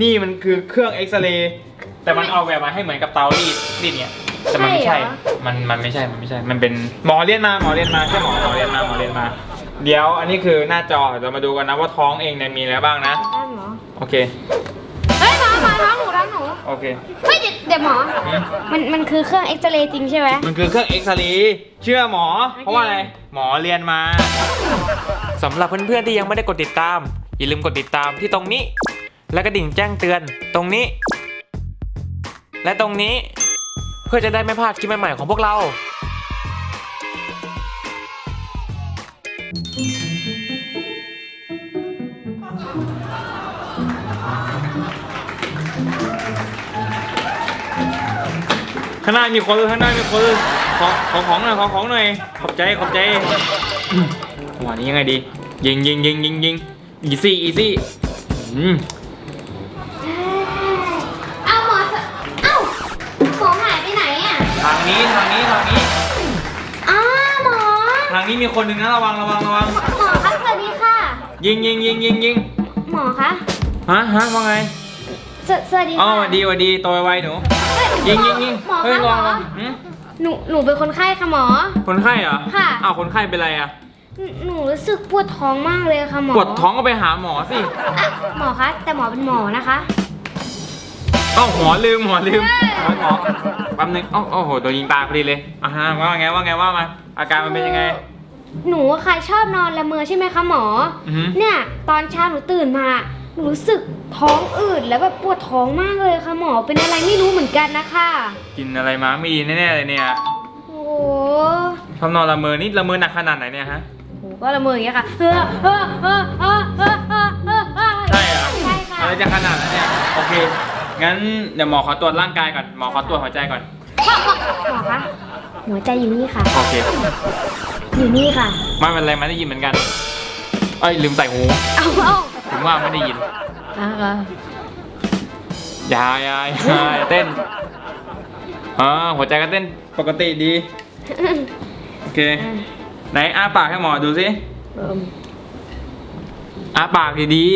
นี่มันคือเครื่องเอ็กซเรย์แต่มันออกแบบมาให้เหมือนกับเตารีดรีดเนี่ยแต่มันไม่ใช่ ใช่เหรอ มันมันไม่ใช่ มันไม่ใช่ มันเป็นหมอเรียนมาหมอเรียนมาใช่หมอหมอเรียนมาหมอเรียนมา เดี๋ยวอันนี้คือหน้าจอเรามาดูกันนะว่าท้องเองเนี่ยมีอะไรบ้างนะ ได้หมอโอเค เฮ้ยหมอหมอท้องหนูท้องหนูโอเค เฮ้ยเดี๋ยวเดี๋ยวหมออืมมันมันคือเครื่องเอ็กซเรย์จริงใช่ไหม มันคือเครื่องเอ็กซเรย์เชื่อหมอโอเคเพราะว่าอะไร หมอเรียนมา สำหรับเพื่อนๆที่ยังไม่ได้กดติดตาม อย่าลืมกดติดตามที่ตรงนี้ และกระดิ่งแจ้งเตือนตรงนี้ และตรงนี้เพื่อจะได้ไม่พลาดคลิปใหม่ๆของพวกเราข้างหน้ามีคนเลยข้างหน้ามีคนเลยขอขอของหน่อยขอของหน่อยขอบใจขอบใจอืมจังหวะนี้ยังไงดี ยิงยิงยิงยิงยิงอีซี่อีซี่ นี้ทางนี้ทางนี้ อ้าวหมอ ทางนี้มีคนหนึ่งนะระวังระวังระวัง หมอคะสวัสดีค่ะ ยิงยิงยิงยิงยิงหมอคะฮะฮะว่าไงสวสวัสดีอ๋อค่ะหวัดดีหวัดดีโตไวๆหนูเฮ้ยยิงยิงยิงหมอเฮ้ยคะหลมองอลองหืมหนูหนูเป็นคนไข้ค่ะหมอ คนไข้เหรอค่ะ อ้าวคนไข้เป็นไรอะหนูหนูรู้สึกปวดท้องมากเลยค่ะหมอปวดท้องก็ไปหาหมอสิ อะหมอคะแต่หมอเป็นหมอนะคะ เอ้าหัวลืมหัวลืมหัวหมอแป๊บนึงโอ้โหโดนยิงตาพอดีเลยอ่าฮะว่าไงว่าไงว่ามาอาการมันเป็นยังไง หนูอะค่ะชอบนอนละเมอใช่ไหมคะหมอเนี่ยตอนเช้าหนูตื่นมาหนูรู้สึกท้องอืดแล้วแบบปวดท้องมากเลยค่ะหมอเป็นอะไรไม่รู้เหมือนกันนะคะกินอะไรมาไม่ดีแน่ๆเลยเนี่ยโอ้โหชอบนอนละเมอนี่ละเมอหนักขนาดไหนเนี่ยฮะ หนูก็ละเมออย่างเงี้ยค่ะใช่เหรอใช่ค่ะอะไรจะขนาดนั้นเนี่ยโอเค งั้นเดี๋ยวหมอขอตรวจร่างกายก่อน หมอขอตรวจหัวใจก่อนหมอหมอหมอคะหัวใจอยู่นี่ค่ะ โอเค อยู่นี่ค่ะ ไม่เป็นไรไม่ได้ยินเหมือนกัน เอ้ยลืมใส่หู เอาเอาถึงว่าไม่ได้ยินเอาเอาอย่าอย่าอย่าอย่าเต้นอ่าหัวใจก็เต้นปกติดี โอเค ไหนอ้าปากให้หมอดูสิเอิ่มอ้าปากดี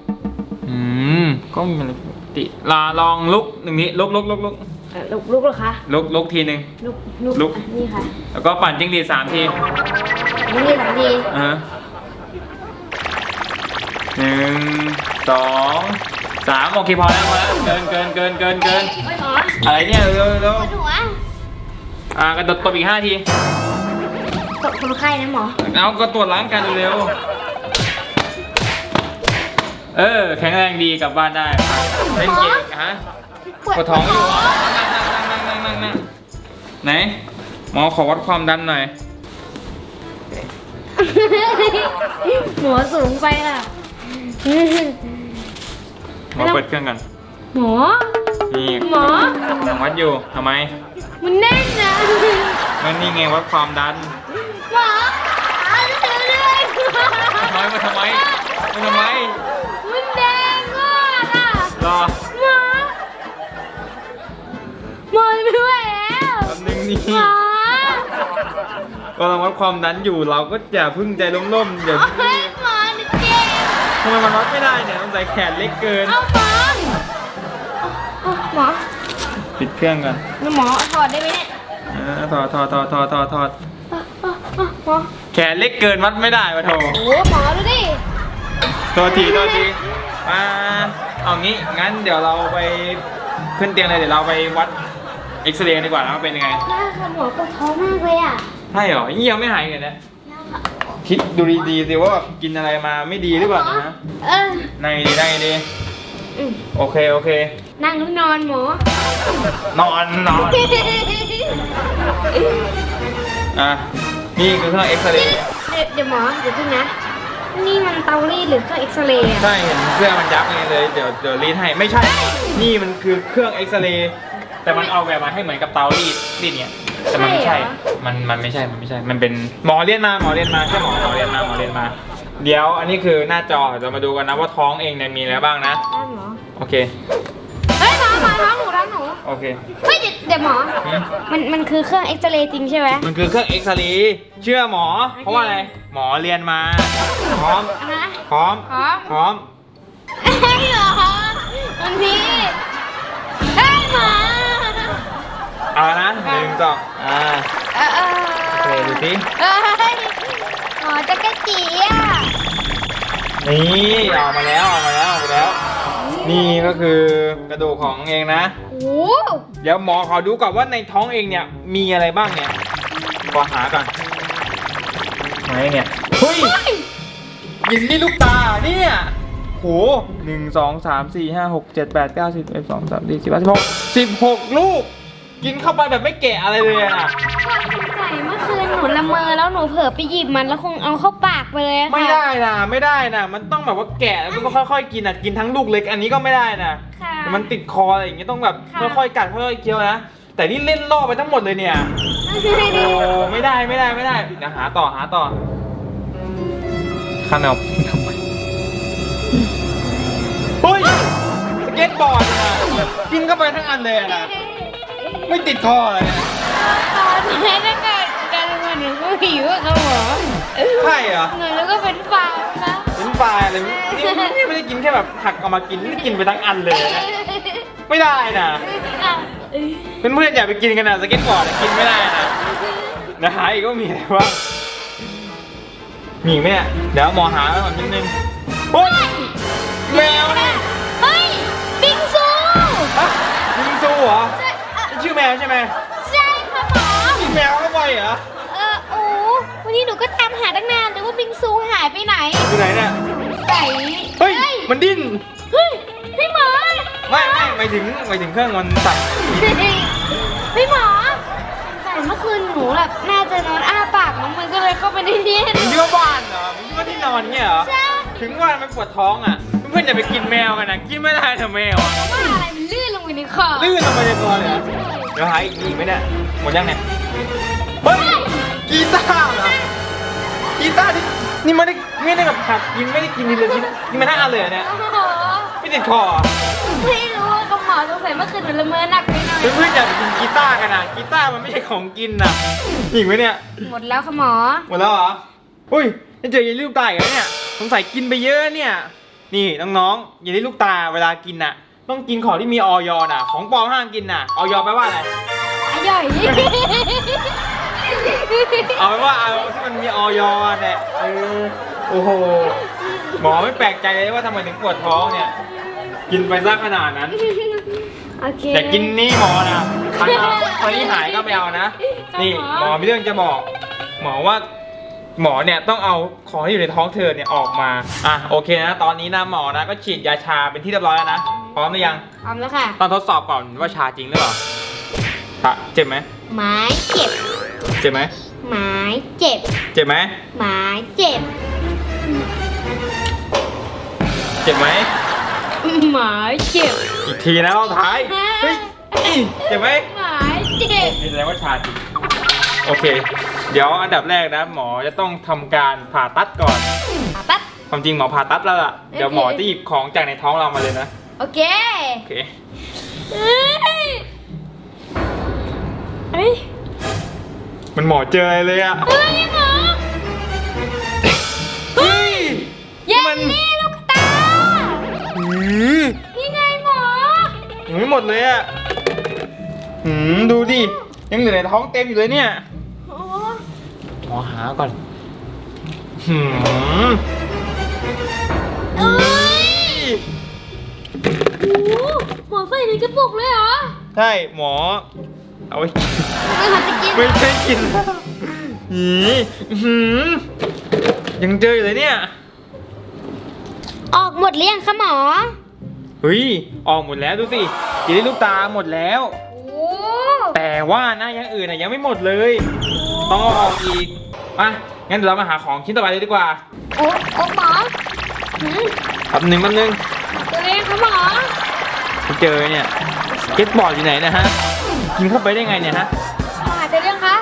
ๆอืมก็มีอะไรปก ติลาลองลุกหนึ่งนี้ลุกลุกลุกลุกเอ่อลุกลุกเหรอคะลุกลุกทีหนึ่งลุกลุกลุกอะนี่ค่ะแล้วก็ปั่นจิ้งหรีดสามทีนี่สามทีอ่าฮะหนึ่งสองสามโอเคพอแล้วพอแล้วเกินเกินเกินเกินเกินโอ้ยหมออะไรเนี่ยเร็วเร็วปวดหัวอ่ากระโดดตบอีกห้าที ตกคนไข้นะหมอเอาก็ตรวจร่างกายเร็วๆ เออ แข็งแรงดีกลับบ้านได้เล่นเกมฮะปวดท้องอยู่อะนั่งนั่งนั่งนั่งนั่งไหนหมอขอวัดความดันหน่อย หมอสูงไปค่ะหมอเปิดเครื่องกัน หมอนี่หมอยังวัดอยู่ทำไม มันแน่นนะมันนี่ไงวัดความดัน หมอเอาเร็วเลยทำไมมาทำไมมาทำไม ก็ลังวัดความดันอยู่เราก็อย่าพึ่งใจล้มๆเดี๋ยวเฮ้ยหมอหนูเจ็บทำไมมันวัดไม่ได้เนี่ยต้องใส่แขนเล็กเกินเอาหมอเอาหมอปิดเครื่องกันหมอถอดได้ไหมเนี่ยเออถอดถอดถอดถอดถอดถอดเอาเอาเอาหมอแขนเล็กเกินวัดไม่ได้วะโถโอ้หมอดูดิตัวทีตัวทีมาเอางี้งั้นเดี๋ยวเราไปขึ้นเตียงเลยเดี๋ยวเราไปวัดเอ็กซเรย์ดีกว่านะว่าเป็นยังไงได้ค่ะหมอปวดท้องมากเลยอะ ใช่เหรอนี่ยังไม่หายกันนะคิดดูดีๆสิว่าแบบกินอะไรมาไม่ดีหรือเปล่านะเออนั่งดีนั่งดีอืมโอเคโอเค นั่งหรือนอนหมอ นอนนอนอะนี่คือเครื่องเอ็กซเรย์เดี๋ยวเดี๋ยวหมอเดี๋ยวพึ่งนะ นี่มันเตารีดหรือเครื่องเอ็กซเรย์อะใช่เห็นเสื้อมันยับไงเลยเดี๋ยวเดี๋ยวรีดให้ไม่ใช่ นี่มันคือเครื่องเอ็กซเรย์แต่มันเอาแบบมาให้เหมือนกับเตารีดรีดเนี่ย แต่มันไม่ใช่มันมันไม่ใช่ มันไม่ใช่ มันเป็นหมอเรียนมา หมอเรียนมาใช่หมอหมอเรียนมาหมอเรียนมา เดี๋ยวอันนี้คือหน้าจอเรามาดูกันนะว่าท้องเองเนี่ยมีอะไรบ้างนะ ได้หมอโอเค เฮ้ยหมอหมอท้องหนูท้องหนูโอเค เฮ้ยเดี๋ยวเดี๋ยวหมอ หืม มันมันคือเครื่องเอ็กซเรย์จริงใช่ไหมมันคือเครื่องเอ็กซเรย์เชื่อหมอ เพราะว่าอะไร หมอเรียนมา พร้อม อะฮะ พร้อม พร้อม พร้อม เฮ้ยหมอ สองอ่าเออเออโอเคดูสิเอ้ยหมอจะกระจีอะนี่ออกมาแล้วออกมาแล้วออกมาแล้ว นี่ก็คือกระดูกของเองนะ โอ้โหเดี๋ยวหมอขอดูก่อนว่าในท้องเองเนี่ยมีอะไรบ้างเนี่ยขอหาก่อนไหนเนี่ยเฮ้ยยินนี่ลูกตาเนี่ยโหหนึ่งสองสามสี่ห้าหกเจ็ดแปดเก้าสิบเอ็ดสองสามสี่สิบห้าสิบหกสิบหกลูก กินเข้าไปแบบไม่แกะอะไรเลยอะสงสัยเมื่อคืนหนูละเมอแล้วหนูเผลอไปหยิบมันแล้วคงเอาเข้าปากไปเลยอะค่ะไม่ได้นะไม่ได้นะมันต้องแบบว่าแกะแล้วก็ค่อยๆ กินอะกินทั้งลูกเล็กอันนี้ก็ไม่ได้นะค่ะ มันติดคออะไรอย่างเงี้ยต้องแบบค่ะ ค่อยๆกัดค่อยๆเคี้ยวนะแต่นี่เล่นล่อไปทั้งหมดเลยเนี่ยโอ้ไม่ได้ไม่ได้ไม่ได้เดี๋ยวหาต่อหาต่อขนมทำไมเฮ้ยสเก็ตบอร์ดนะกินเข้าไปทั้งอันเลยอะนะ ไม่ติดคอเลยเนี่ยตอนนี้ถ้าเกิดการละเมอหนูก็หิวอะค่ะหมอใช่เหรอหนูแล้วก็เป็นฟาวนะเป็นปลายอะไรนี่นี่ไม่ได้กินแค่แบบหักออกมากินนี่กินไปทั้งอันเลยนะไม่ได้นะอะเพื่อนๆอย่าไปกินกันนะสเก็ตบอร์ดอะกินไม่ได้นะนะหาอีกก็มีอะไรบ้างมีอีกไหมเนี่ยเดี๋ยวหมอหาไว้ก่อนนิดนึง ไหนอยู่ไหนเนี่ยใส่เฮ้ย มันดิ้น เฮ้ยพี่หมอไม่ไม่หมายถึงหมายถึงเครื่องมันสั่นพี่หมอใส่เมื่อคืนหนูแบบน่าจะนอนอ้าปากน้องมันก็เลยเข้าไปในนี้มึงคิดว่าบ้านเหรอมึงคิดว่าที่นอนเนี่ยเหรอ ใช่ ถึงว่ามันปวดท้องอะ เพื่อนๆอย่าไปกินแมวกันนะกินไม่ได้นะแมวอะว่าอะไรมันลื่นลงไปในคอลื่นลงไปในคอเลยเหรอเดี๋ยวหาอีกมีอีกไหมเนี่ยหมดยังเนี่ยเฮ้ยกีตาร์เหรอกีตาร์ที่นี่ไม่ได้ ไม่ได้แบบหักกินไม่ได้กินทีละชิ้นนี่มันน่าอันเลยเหรอเนี่ย โอ้โหไม่ติดคอเหรอไม่รู้ว่ากับหมอสงสัยเมื่อคืนหนูละเมอหนักไปหน่อยเพื่อนๆอย่าไปกินกีตาร์กันนะกีตาร์มันไม่ใช่ของกินนะอีกไหมเนี่ย หมดแล้วค่ะหมอ หมดแล้วเหรอ อุ้ยนี่เจอเยลลี่ลูกตาอีกแล้วเนี่ย สงสัยกินไปเยอะเนี่ย นี่น้องๆเยลลี่ลูกตาเวลากินน่ะ ต้องกินของที่มีออยน่ะ ของปลอมห้ามกินน่ะออยแปลว่าอะไรอร่อยเอาเป็นว่าเอาที่มันมีออยเนี่ยเออ โอ้โห หมอไม่แปลกใจเลยว่าทำไมถึงปวดท้องเนี่ย กินไปซะขนาดนั้น โอเคแต่กินนี่หมอนะครั้งนี้ครั้งนี้หายก็ไม่เอานะ นี่หมอมีเรื่องจะบอก หมอว่า หมอเนี่ยต้องเอาของที่อยู่ในท้องเธอเนี่ยออกมา อะโอเคนะ ตอนนี้นะหมอนะก็ฉีดยาชาเป็นที่เรียบร้อยแล้วนะ พร้อมหรือยัง พร้อมแล้วค่ะต้องทดสอบก่อนว่าชาจริงหรือเปล่าอะเจ็บไหมไม้เจ็บ เจ็บไหมไม้เจ็บ เจ็บไหมไม้เจ็บเจ็บไหมไม้เจ็บอีกทีนะรอบท้ายเฮ้ยอี้เจ็บไหมไม้เจ็บนี่แสดงว่าชาจริงโอเค เดี๋ยวอันดับแรกนะ หมอจะต้องทำการผ่าตัดก่อนอะปั๊บ ความจริงหมอผ่าตัดแล้วล่ะ เดี๋ยวหมอจะหยิบของจากในท้องเรามาเลยนะ โอเคโอเค เอ้ยเอ้ยมันหมอเจออะไรเลยอะเฮ้ยหมอ เฮ้ย เยัมันนนี่ลูกตา หืมนี่ไงหมอยังไม่หมดเลยอะหืมดูดิ ยังเหลือในท้องเต็มอยู่เลยเนี่ย โอ้หมอหาก่อนหืมเอ้ยโอ้หมอใส่ในกระปุกเลยเหรอใช่หมอ เอาไว้กินไม่หันจะกินไม่ใช่กินแล้วหืมหืมยังเจออยู่เลยเนี่ย ออกหมดหรือยังคะหมอ เฮ้ย ออกหมดแล้วดูสิกินได้ลูกตาหมดแล้ว โอ้แต่ว่านะอยังอื่นน่ะยังไม่หมดเลย ต้องเอาออกอีกมางั้นเดี๋ยวเรามาหาของชิ้นต่อไปเลยดีกว่าโอ้โอ้หมอหืมแป๊บหนึ่งแป๊บหนึงตัวเองคะหมอไปเจอเนี่ยสเก็ตบอร์ดอยู่ไหนนะฮะ กินเข้าไปได้ไงเนี่ยฮะ หมอหาเจอยังคะ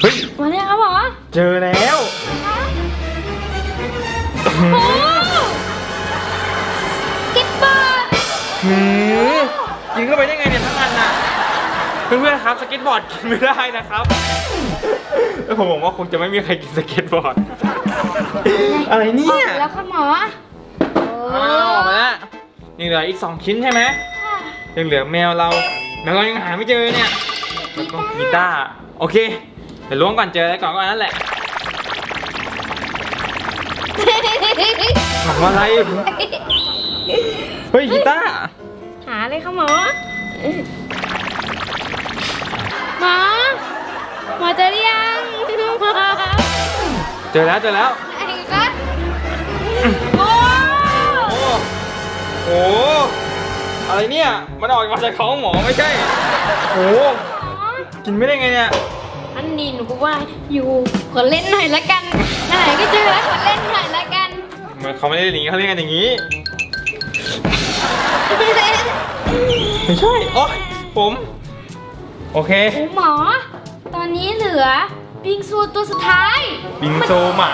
เฮ้ย มาเนี่ยคะหมอเจอแล้วโอ้ หืมกินเข้าไปได้ไงเนี่ยทั้งอันน่ะ เพื่อนๆครับสเก็ตบอร์ดกินไม่ได้นะครับแล้วผมบอกว่าคงจะไม่มีใครกินสเก็ตบอร์ด อะไรเนี่อยอกแล้วค่ะหมอโอ้อ้าวออกมาแล้วยังเหลืออีกสองชิ้นใช่ไหมค่ะยังเหลือแมวเราแมวเรายังหาไม่เจอเนี่ยกีตาร์กีตาร์โอเคเดี๋ยวล้วงก่อนเจออะไรก่อนก็อันนั้นแหละทำอะไร เฮ้ยกีตาร์หาเลยค่ะหมอ หมอ หมอเจอหรือยังเจอแล้วเจอแล้วไหนคะโอ้โอ้โหอะไรเนี่ย มันออกมาจากท้องหมอไม่ใช่โอ้โหหมอกินไม่ได้ไงเนี่ย อันนี้หนูก็ว่าอยู่ขอเล่นหน่อยละกันไหนก็เจอแล้วขอเล่นหน่อยละกัน มันเขาไม่ได้อย่างนี้เขาเรียกกันอย่างนี้ ไม่ใช่โอ้ยผม โอเคโอ้หมอ ตอนนี้เหลือบิงซูตัวสุดท้ายบิงโซหมา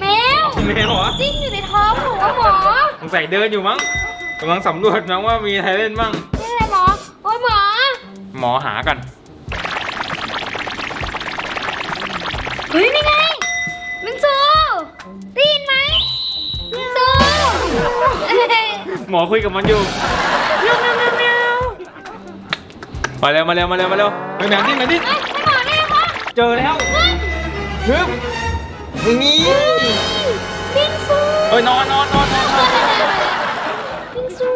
แมวแมวเหรอจิ้งอยู่ในท้องหนูอะหมอสงสัยเดินอยู่มั้งกำลังสำรวจนะว่ามีใครเล่นบ้าง นี่อะไรหมอ โอ้ยหมอ หมอหาก่อนเฮ้ยนี่ไงบิงซูได้ยินไหมบิงซูเอ้ยหมอคุยกับมันอยู่เมีย มาเร็วมาเร็วมาเร็วมาเร็วเฮ้ยแมวดิ้นแมวดิ้นเอ้ยหมอได้ไหมเจอแล้วเฮ้ยฮึบอย่างนี้บิงซูเอ้ยนอนนอนนอนนอนนอนบิงซู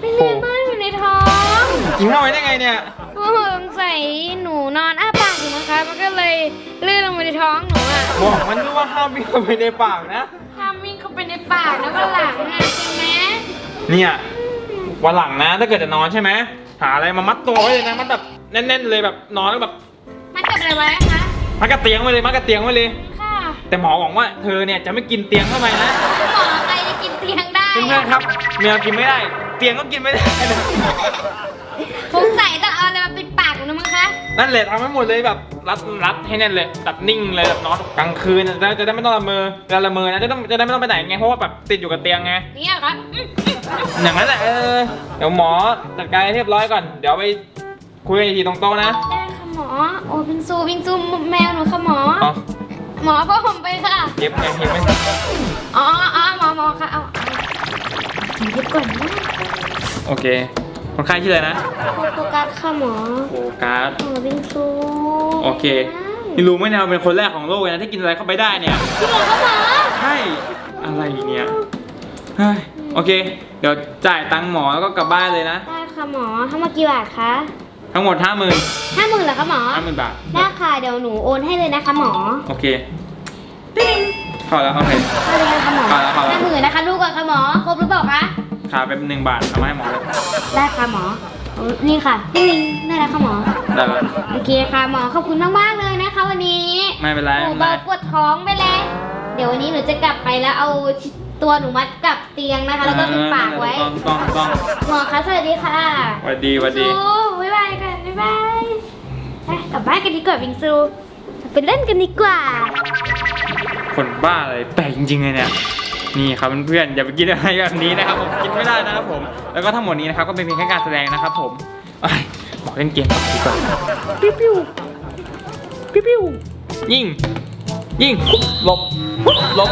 เป็นเล่นบ้านอยู่ในท้องกินเข้าไปได้ไงเนี่ยโอ้โหสงสัยหนูนอนอ้าปากอยู่นะคะ มันก็เลยลื่นลงไปในท้องหนูอะบอกมันด้วยว่าห้ามวิ่งเข้าไปในปากนะห้ามวิ่งเข้าไปในปากนะวันหลังอะใช่ไหมเนี่ยวันหลังนะถ้าเกิดจะนอนใช่ไหม หาอะไรมามัดตัวไว้เลยนะมัดแบบแน่นๆเลยแบบนอนแล้วแบบมันกับอะไรไว้คะมัดกับเตียงไว้เลยมัดกับเตียงไว้เลย ค่ะแต่หมอหวังว่าเธอเนี่ยจะไม่กินเตียงเข้าไปนะหมอใครจะกินเตียงได้เพื่อนๆครับแมวกินไม่ได้ เตียงก็กินไม่ได้นะ นั่นแหละทำให้หมดเลยแบบรัดรัดให้แน่นเลยแบบนิ่งเลยแบบนอนกลางคืนน่ะจะจะได้ไม่ต้องละเมอเวลาละเมอนะจะต้องจะได้ไม่ต้องไปไหนไงเพราะว่าแบบติดอยู่กับเตียงไงเนี่ยค่ะอืมอืมอืมอย่างนั้นแหละเออเดี๋ยวหมอจัดการให้เรียบร้อยก่อน เดี๋ยวไปคุยกันอีกทีตรงโต๊ะนะได้ค่ะหมอ โอ้บิงซูบิงซูแมวหนูค่ะหมอ อ๋อหมอพ่อผมไปค่ะ เย็บไงเย็บไหมอ๋ออ๋อหมอหมอค่ะ เอาเอาเดี๋ยวก่อนนะโอเค คนไข้ชื่ออะไรนะโฟกัสค่ะหมอโฟกัสหมอบิงซูโอเคนี่รู้ไหมเนี่ยเราเป็นคนแรกของโลกเลยนะที่กินอะไรเข้าไปได้เนี่ยจริงเหรอคะหมอใช่อะไรเนี่ยเฮ้ยโอเค เดี๋ยวจ่ายตังค์หมอแล้วก็กลับบ้านเลยนะ ได้ค่ะหมอทั้งหมดกี่บาทคะทั้งหมดห้าหมื่นห้าหมื่นเหรอคะหมอห้าหมื่นบาทได้ค่ะเดี๋ยวหนูโอนให้เลยนะคะหมอโอเคเข้าแล้วโอเคได้เลยนะคะหมอเอาละเอาละห้าหมื่นนะคะดูก่อนค่ะหมอครบหรือเปล่าคะ ขาไปหนึ่งบาทเอามาให้หมอเลยได้ค่ะหมอเอานี่ค่ะนี่ได้แล้วค่ะหมอ ได้แล้วโอเคค่ะหมอขอบคุณมากๆเลยนะคะ วันนี้ไม่เป็นไรหนูไม่เป็นเบาไรปวดท้องไปเลยเดี๋ยววันนี้หนูจะกลับไปแล้วเอาตัวหนูมัดกับเตียงนะคะ แล้วก็ปิดปากไว้ ต้องต้องต้องหมอคะสวัสดีค่ะสวัสดีสวัสดีบิงซูบ๊ายบายกันบ๊ายบายไปกลับบ้านกันดีกว่าบิงซูไปเล่นกันดีกว่า คนบ้าอะไรแปลกจริงๆเลยเนี่ย นี่ครับเพื่อนๆอย่าไปกินอะไรแบบนี้นะครับผมกินไม่ได้นะครับผม แล้วก็ทั้งหมดนี้นะครับก็เป็นเพียงแค่การแสดงนะครับผมเอ้ยบอกเล่นเกมต่อดีกว่าปิ้วปิ้วปิ้วปิ้วยิงยิงหลบหลบ